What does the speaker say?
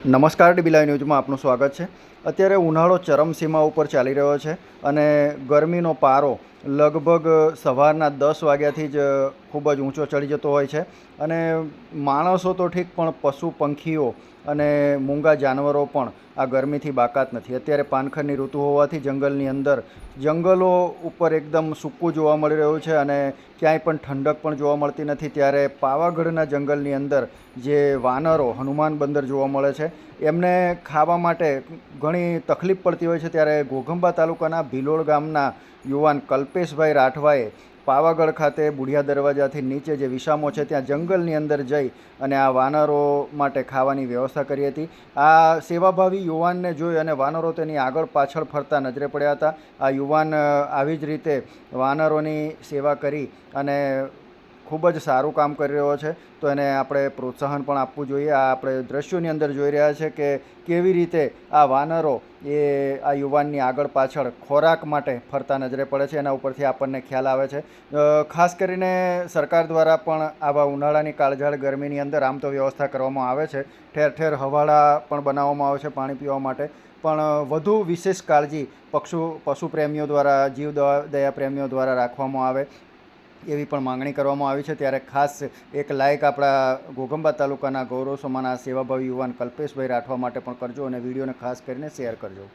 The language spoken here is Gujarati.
નમસ્કાર ડીબીલાઈ ન્યૂઝમાં આપનું સ્વાગત છે. અત્યારે ઉનાળો ચરમસીમા ઉપર ચાલી રહ્યો છે અને ગરમીનો પારો લગભગ સવારના દસ વાગ્યાથી જ ખૂબ જ ઊંચો ચડી જતો હોય છે. અને માણસો તો ઠીક, પણ પશુ પંખીઓ અને મૂંગા જાનવરો પણ આ ગરમીથી બાકાત નથી. અત્યારે પાનખરની ઋતુ હોવાથી જંગલની અંદર જંગલો ઉપર એકદમ સૂકું જોવા મળી રહ્યું છે અને ક્યાંય પણ ઠંડક પણ જોવા મળતી નથી. ત્યારે પાવાગઢના જંગલની અંદર જે વાનરો હનુમાન બંદર જોવા મળે છે, એમને ખાવા માટે ઘણી તકલીફ પડતી હોય છે. ત્યારે ઘોઘંબા તાલુકાના ભિલોડ ગામના યુવાન કલ્પેશભાઈ રાઠવાએ પાવાગઢ ખાતે બુઢિયા દરવાજાથી નીચે જે વિસામો છે, ત્યાં જંગલની અંદર જઈ અને આ વાનરો માટે ખાવાની વ્યવસ્થા કરી હતી. આ સેવાભાવી યુવાનને જોઈ અને વાનરો તેની આગળ પાછળ ફરતા નજરે પડ્યા હતા. આ યુવાન આવી જ રીતે વાનરોની સેવા કરી અને ખૂબ જ સારું કામ કરી રહ્યો છે. તો એને આપણે પ્રોત્સાહન પણ આપવું જોઈએ. આ આપણે દ્રશ્યોની અંદર જોઈ રહ્યા છે કે કેવી રીતે આ વાનરો એ આ યુવાનની આગળ પાછળ ખોરાક માટે ફરતા નજરે પડે છે. એના ઉપરથી આપણને ખ્યાલ આવે છે. ખાસ કરીને સરકાર દ્વારા પણ આવા ઉનાળાની કાળઝાળ ગરમીની અંદર આમ તો વ્યવસ્થા કરવામાં આવે છે. ઠેર ઠેર હવાડા પણ બનાવવામાં આવે છે પાણી પીવા માટે. પણ વધુ વિશેષ કાળજી પક્ષુ, પશુ પ્રેમીઓ દ્વારા જીવ દયા પ્રેમીઓ દ્વારા રાખવામાં આવે. એવી પણ માંગણી કરવામાં આવી છે. ત્યારે ખાસ એક લાયક આપણા ઘોઘંબા તાલુકાના ગૌરવ સમાના સેવાભાવી યુવાન કલ્પેશભાઈ રાઠવા માટે પણ કરજો અને વિડીયોને ખાસ કરીને શેર કરજો.